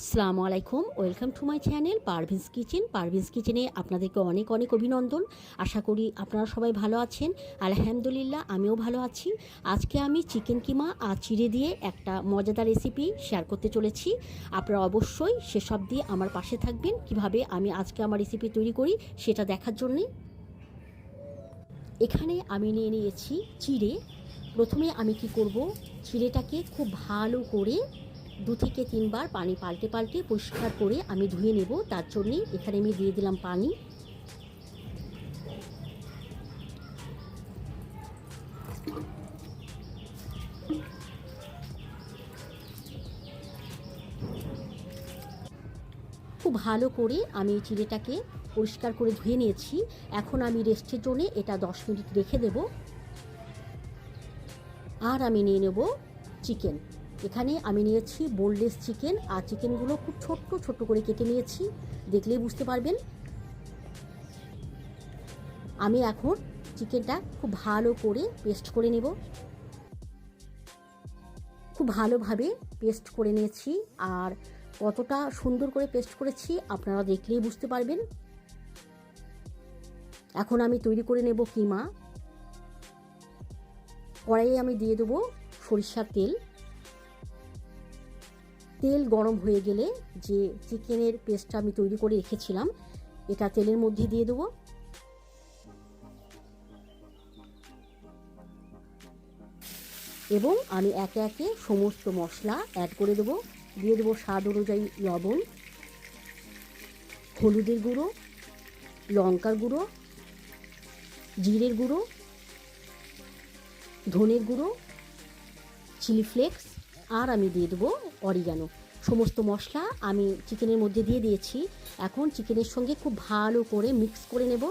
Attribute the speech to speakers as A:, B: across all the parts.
A: আসসালামু আলাইকুম, welcome to my channel Parveen's kitchen. Parveen's কিচেনে আপনাদেরকে অনেক অনেক অভিনন্দন। আশা করি আপনারা সবাই ভালো আছেন। আলহামদুলিল্লাহ, আমিও ভালো আছি। আজকে আমি চিকেন কিমা আর চিড়ে দিয়ে একটা মজাদার রেসিপি শেয়ার করতে চলেছি। আপনারা অবশ্যই সেসব দিয়ে আমার পাশে থাকবেন। কীভাবে আমি আজকে আমার রেসিপি তৈরি করি সেটা দেখার জন্যে। এখানে আমি নিয়ে নিয়েছি চিড়ে। প্রথমে আমি কি করব? চিড়েটাকে খুব ভালো করে দু থেকে তিনবার পানি পাল্টে পাল্টে পরিষ্কার করে আমি ধুয়ে নেব, তার জন্যে এখানে আমি দিয়ে দিলাম পানি। খুব ভালো করে আমি চিড়েটাকে পরিষ্কার করে ধুয়ে নিয়েছি। এখন আমি রেস্টের জন্য এটা দশ মিনিট রেখে দেব। আর আমি নিয়ে নেব চিকেন। এখানে আমি নিয়েছি বোনলেস চিকেন, আর চিকেনগুলো খুব ছোট্ট ছোট্ট করে কেটে নিয়েছি। দেখলেই বুঝতে পারবেন। আমি এখন চিকেনটা খুব ভালো করে পেস্ট করে নেব। খুব ভালোভাবে পেস্ট করে নিয়েছি, আর কতটা সুন্দর করে পেস্ট করেছি আপনারা দেখলেই বুঝতে পারবেন। এখন আমি তৈরি করে নেব কিমা। কড়াইয়ে আমি দিয়ে দেবো সরিষার তেল। তেল গরম হয়ে গেলে যে চিকেনের পেস্টটা আমি তৈরি করে রেখেছিলাম, এটা তেলের মধ্যে দিয়ে দেবো। এবং আমি একে একে সমস্ত মশলা অ্যাড করে দেবো। দিয়ে দেবো স্বাদ অনুযায়ী লবণ, হলুদের গুঁড়ো, লঙ্কার গুঁড়ো, জিরের গুঁড়ো, ধনের গুঁড়ো, চিলি ফ্লেক্স আর আমি দিয়ে দেবো অরিগানো। সমস্ত মশলা আমি চিকেনের মধ্যে দিয়ে দিয়েছি। এখন চিকেনের সঙ্গে খুব ভালো করে মিক্স করে নেব।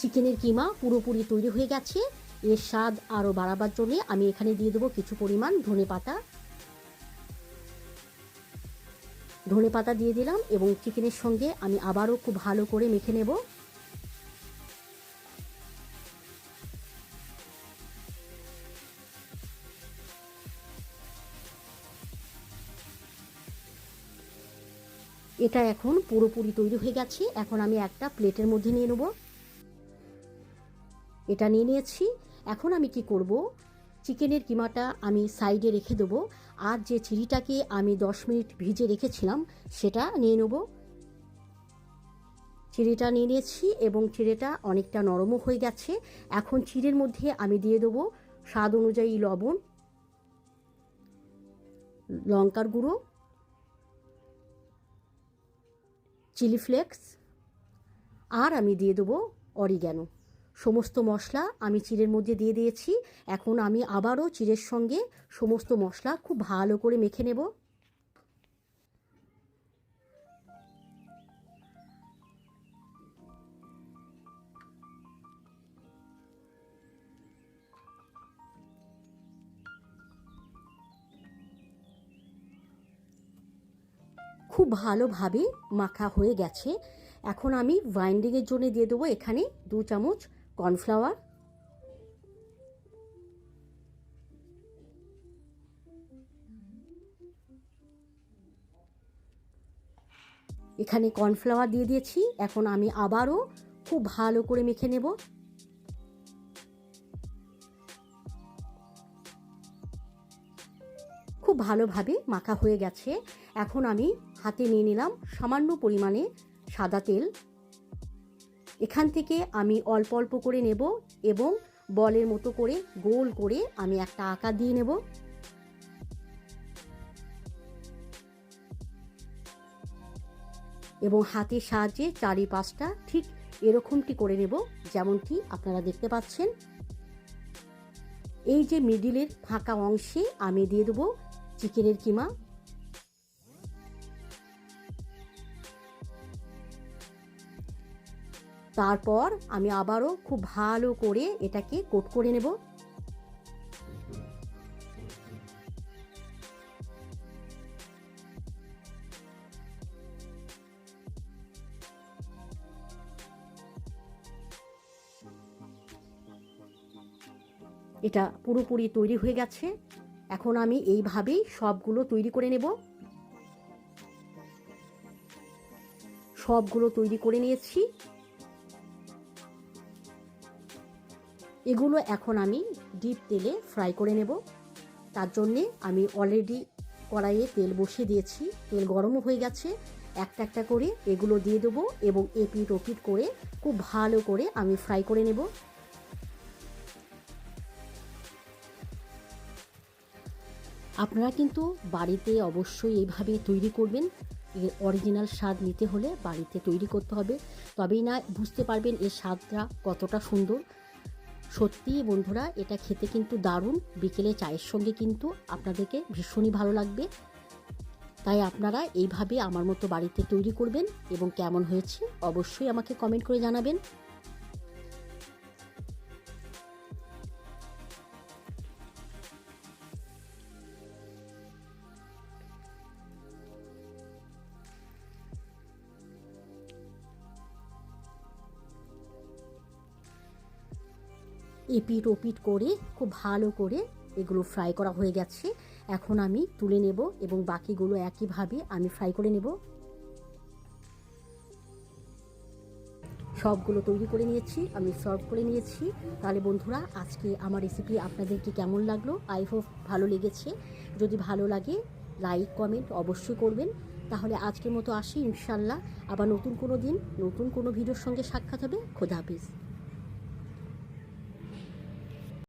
A: চিকেনের কিমা পুরোপুরি তৈরি হয়ে গেছে। এর স্বাদ আরও বাড়াবার জন্য আমি এখানে দিয়ে দেবো কিছু পরিমাণ ধনে পাতা ধনে পাতা দিয়ে দিলাম এবং চিকেনের সঙ্গে আমি আবারও খুব ভালো করে মেখে নেব। এটা এখন পুরোপুরি তৈরি হয়ে গেছে। এখন আমি একটা প্লেটের মধ্যে নিয়ে নেব। এটা নিয়ে নিয়েছি। এখন আমি কি করব? চিকেনের কিমাটা আমি সাইডে রেখে দেবো। আর যে চিড়িটাকে আমি দশ মিনিট ভিজে রেখেছিলাম, সেটা নিয়ে নেব। চিড়েটা নিয়ে নিয়েছি এবং চিড়েটা অনেকটা নরমও হয়ে গেছে। এখন চিড়ের মধ্যে আমি দিয়ে দেবো স্বাদ অনুযায়ী লবণ, লঙ্কার গুঁড়ো, চিলি ফ্লেক্স, আর আমি দিয়ে দেবো অরিগ্যানো। সমস্ত মশলা আমি চিড়ের মধ্যে দিয়ে দিয়েছি। এখন আমি আবারও চিড়ের সঙ্গে সমস্ত মশলা খুব ভালো করে মেখে নেব। খুব ভালোভাবে মাখা হয়ে গেছে। এখন আমি বাইন্ডিংয়ের জন্য দিয়ে দেবো এখানে দু চামচ কর্নফ্লাওয়ার? এখানে কর্নফ্লাওয়ার দিয়ে দিয়েছি। এখন আমি আবারও খুব ভালো করে মেখে নেব। খুব ভালোভাবে মাখা হয়ে গেছে। এখন আমি হাতে নিয়ে নিলাম সামান্য পরিমাণে সাদা তেল। এখান থেকে আমি অল্প অল্প করে নেব এবং বলের মতো করে গোল করে আমি একটা আকার দিয়ে নেব। এবং হাতের সাহায্যে চারিপাশটা ঠিক এরকমটি করে নেব, যেমনটি আপনারা দেখতে পাচ্ছেন। এই যে মিডিলের ফাঁকা অংশে আমি দিয়ে দেবো চিকেনের কিমা। তারপর আমি আবারও খুব ভালো করে এটাকে কোট করে নেব। এটা পুরোপুরি তৈরি হয়ে গেছে। এখন আমি এইভাবেই সবগুলো তৈরি করে নেব। সবগুলো তৈরি করে নিয়েছি। এগুলো এখন আমি ডিপ তেলে ফ্রাই করে নেব। তার জন্যে আমি অলরেডি কড়াইয়ে তেল বসিয়ে দিয়েছি। তেল গরমও হয়ে গেছে। একটা একটা করে এগুলো দিয়ে দেবো এবং এপিট ওপিট করে খুব ভালো করে আমি ফ্রাই করে নেব। আপনারা কিন্তু বাড়িতে অবশ্যই এইভাবে তৈরি করবেন। এর অরিজিনাল স্বাদ নিতে হলে বাড়িতে তৈরি করতে হবে। তবেই না বুঝতে পারবেন এর স্বাদটা কতটা সুন্দর। সত্যি বন্ধুরা, এটা খেতে কিন্তু দারুণ। বিকেলে চায়ের সঙ্গে কিন্তু আপনাদেরকে ভীষণই ভালো লাগবে। তাই আপনারা এইভাবে আমার মতো বাড়িতে তৈরি করবেন এবং কেমন হয়েছে অবশ্যই আমাকে কমেন্ট করে জানাবেন। এপিট ওপিট করে খুব ভালো করে এগুলো ফ্রাই করা হয়ে গেছে। এখন আমি তুলে নেব এবং বাকিগুলো একইভাবে আমি ফ্রাই করে নেব। সবগুলো তৈরি করে নিয়েছি, আমি সার্ভ করে নিয়েছি। তাহলে বন্ধুরা, আজকে আমার রেসিপি আপনাদেরকে কেমন লাগল? আই হোপ ভালো লেগেছে। যদি ভালো লাগে লাইক কমেন্ট অবশ্যই করবেন। তাহলে আজকের মতো আসি, ইনশাল্লাহ। আবার নতুন কোনো দিন, নতুন কোনো ভিডিওর সঙ্গে সাক্ষাৎ হবে। খোদা হাফিজ।